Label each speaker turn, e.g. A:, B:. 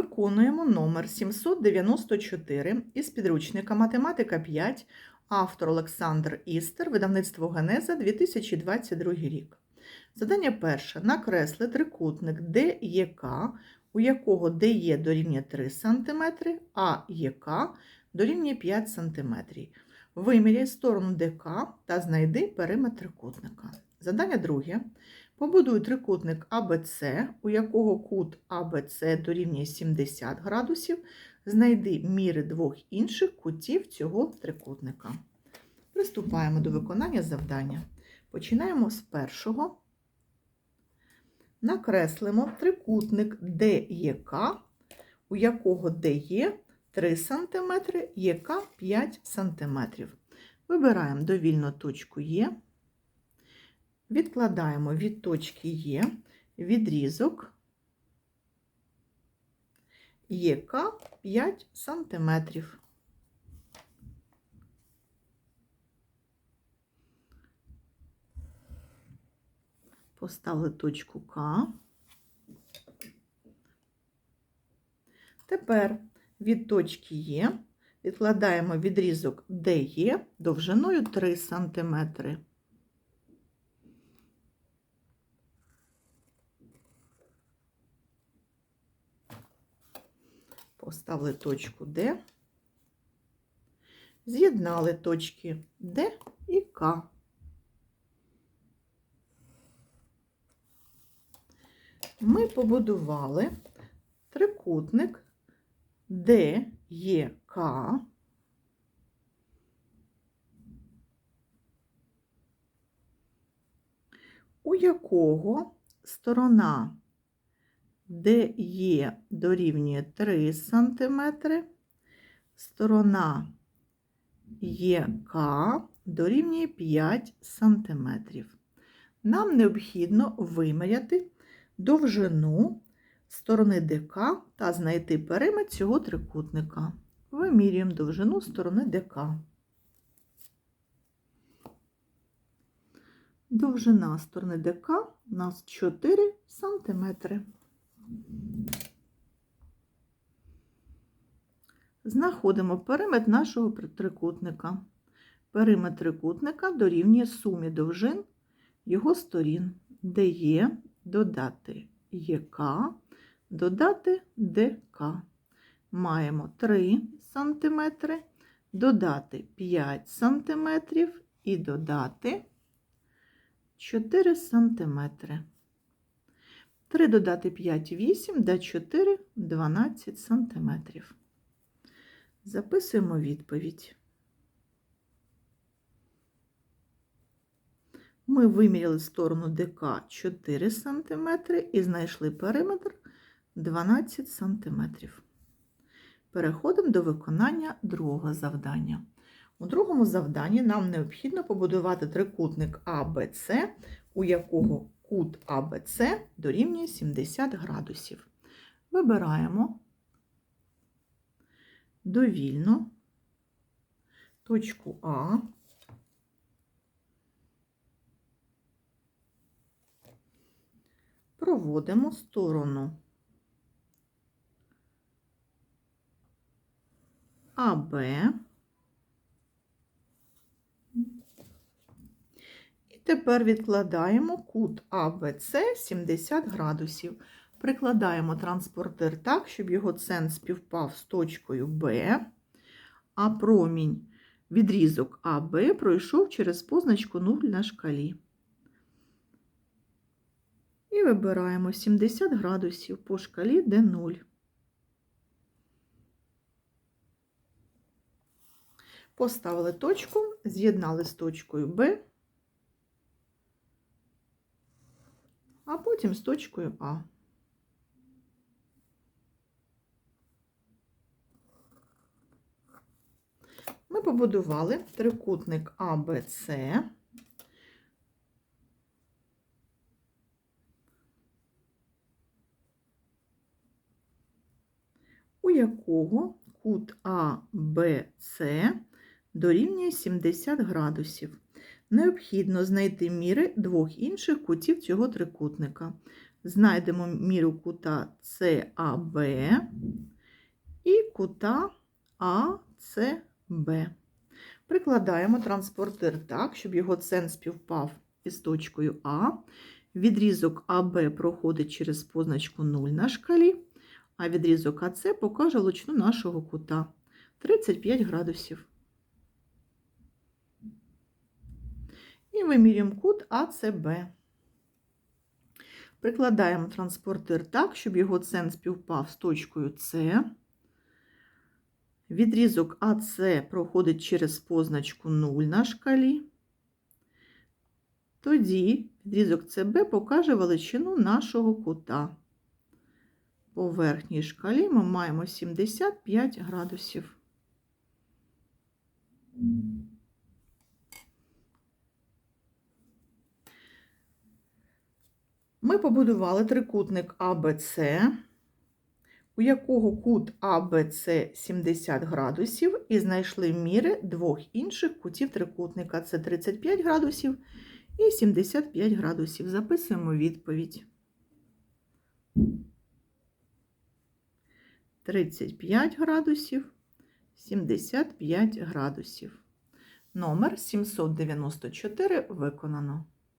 A: Виконуємо номер 794 із підручника Математика 5, автор Олександр Істер, видавництво Генеза 2022 рік. Задання перше. Накресли трикутник ДЄК, у якого ДЄ дорівнює 3 см, а ЄК дорівнює 5 см. Виміряй сторону ДК та знайди периметр трикутника. Задання друге. Побудуй трикутник АБЦ, у якого кут АБЦ дорівнює 70 градусів. Знайди міри двох інших кутів цього трикутника. Приступаємо до виконання завдання. Починаємо з першого. Накреслимо трикутник ДЄК, у якого ДЄ 3 см, ЄК 5 см. Вибираємо довільну точку Є. Відкладаємо від точки Є відрізок ЄК 5 см. Поставили точку К. Тепер від точки Є відкладаємо відрізок ДЕ довжиною 3 см. Поставили точку Д, з'єднали точки Д і К. Ми побудували трикутник ДЕК, у якого сторона ДЕ є дорівнює 3 см, сторона ЄК дорівнює 5 см. Нам необхідно виміряти довжину сторони ДК та знайти периметр цього трикутника. Вимірюємо довжину сторони ДК. Довжина сторони ДК у нас 4 см. Знаходимо периметр нашого трикутника. Периметр трикутника дорівнює сумі довжин його сторін, де є додати ЄК, додати ДК. Маємо 3 см, додати 5 см і додати 4 см. 3 додати 5 8, да 4 12 см. Записуємо відповідь. Ми виміряли сторону ДК 4 см і знайшли периметр 12 см. Переходимо до виконання другого завдання. У другому завданні нам необхідно побудувати трикутник АБЦ, у якого кут АБЦ дорівнює 70 градусів. Вибираємо довільно точку А. Проводимо сторону АБ. Тепер відкладаємо кут АБЦ 70 градусів. Прикладаємо транспортир так, щоб його центр співпав з точкою Б, а промінь відрізок АБ пройшов через позначку 0 на шкалі. І вибираємо 70 градусів по шкалі Д0. Поставили точку, з'єднали з точкою Б, а потім з точкою А. Ми побудували трикутник АБЦ. у якого кут АБЦ дорівнює 70 градусів. Необхідно знайти міри двох інших кутів цього трикутника. Знайдемо міру кута САБ кута АЦБ. Прикладаємо транспортир так, щоб його цен співпав із точкою А. Відрізок АБ проходить через позначку 0 на шкалі, а відрізок АЦ покаже величину нашого кута 35 градусів. І вимірюємо кут АЦБ. Прикладаємо транспортир так, щоб його цен співпав з точкою С. Відрізок АС проходить через позначку 0 на шкалі. Тоді відрізок СБ покаже величину нашого кута. По верхній шкалі ми маємо 75 градусів. Ми побудували трикутник АБЦ, у якого кут АБЦ 70 градусів, і знайшли міри двох інших кутів трикутника. Це 35 градусів і 75 градусів. Записуємо відповідь. 35 градусів, 75 градусів. Номер 794 виконано.